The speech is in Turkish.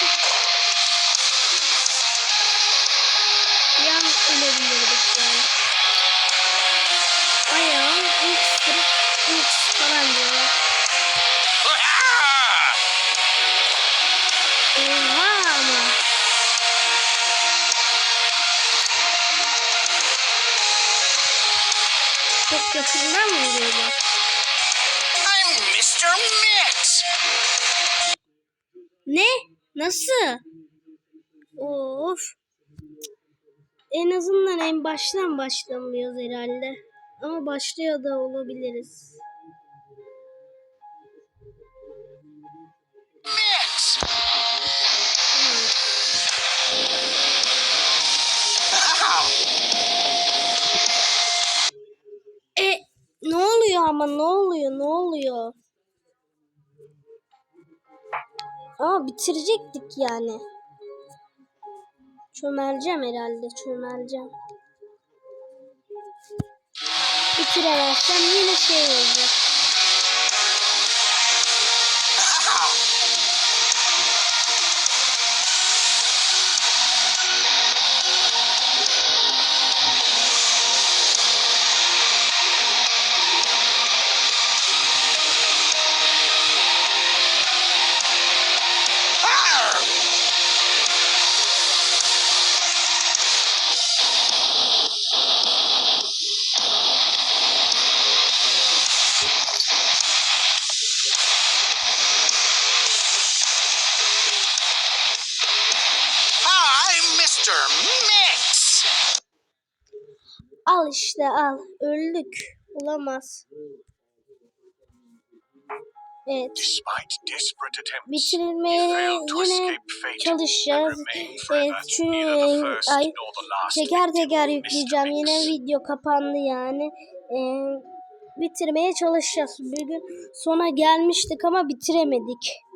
kaç. Bir an ölebilirdik yani. Ayağım X, X falan diyorlar. Oha ama. Çok yakından mı vuruyorlar? I'm Mr. Mix. Ne? Nasıl? Of. En azından en baştan başlamıyoruz herhalde. Ama başlıyor da olabiliriz. E ne oluyor ama ne oluyor ne oluyor? Aa bitirecektik yani. Çömeleceğim herhalde çömeleceğim. Bitiremezsem yine şey olacak. Mr. Mix. Al işte al. Öldük. Olamaz. Evet. To yine çalışacağız. Evet, çünkü ay teker teker yükleyeceğim. Yine video kapandı yani. Ee, bitirmeye çalışacağız. Bir gün sona gelmiştik ama bitiremedik.